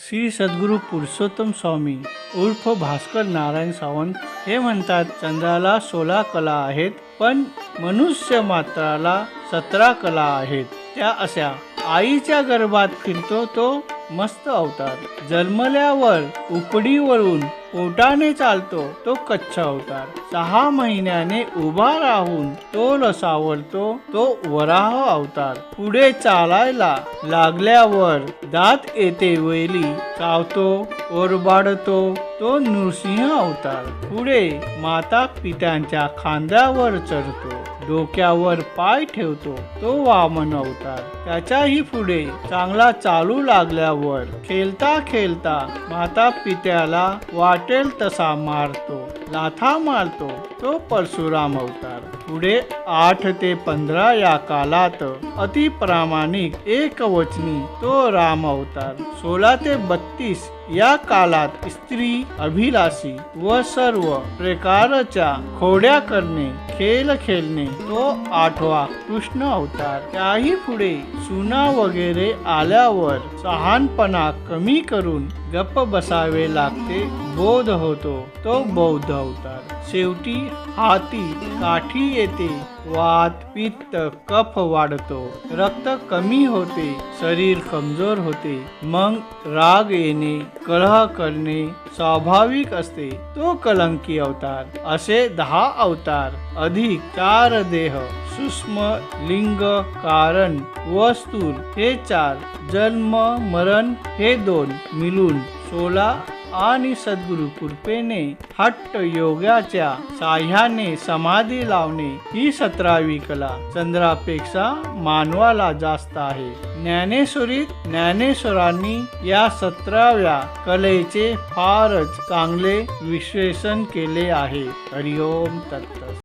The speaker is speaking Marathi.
श्री सद्गुरू पुरुषोत्तम स्वामी उर्फ भास्कर नारायण सावंत हे म्हणतात चंद्राला सोळा कला आहेत पण मनुष्य मात्राला सतरा कला आहेत. त्या अशा आईच्या गर्भात फिरतो तो मस्त अवतार. जन्मल्यावर उपडीवरून पोटाने चालतो तो कच्छ अवतार. सहा महिन्याने उभा राहून तो रसावरतो तो वराह अवतार. पुढे चालायला लागल्यावर दात येते वेली चावतो ओरबाडतो तो नृसिंह अवतार. पुढे माता पित्यांच्या खांद्यावर चढतो. डोक्यावर पाय ठेवतो तो वामन अवतार. त्याच्याही पुढे चांगला चालू लागल्यावर खेळता खेळता माता पित्याला वाटेल तसा मारतो लाथा मारतो तो परशुराम अवतार. पुढे आठ ते पंधरा या कालात अतिप्रामाणिक एक वचनी तो राम अवतार. सोळा ते बत्तीस या कालात स्त्री अभिलाषी व सर्व प्रकारच्या खोड्या करणे खेल खेळणे तो आठवा कृष्ण अवतार. त्याही पुढे सुना वगैरे आल्यावर सहानपणा कमी करून गप्प बसावे लागते बोध होतो तो बौद्ध अवतार. शेवटी हाती काठी येते वात पित्त कफ वाढतो. रक्त कमी होते शरीर कमजोर होते. मग राग येणे कलह करणे स्वाभाविक असते. तो कलंकी अवतार असे दहा अवतार. अधिक चार देह सूक्ष्म लिंग कारण व स्थूल हे चार. जन्म मरण हे दोन. मिळून सोळा आणि सद्गुरु कृपेने हट्ट योगाच्या साह्याने समाधी लावणे ही सतरावी कला. चंद्रापेक्षा मानवाला जास्त आहे. ज्ञानेश्वरीत ज्ञानेश्वरांनी या सतराव्या कलेचे फारच चांगले विश्लेषण केले आहे. हरिओम तत्त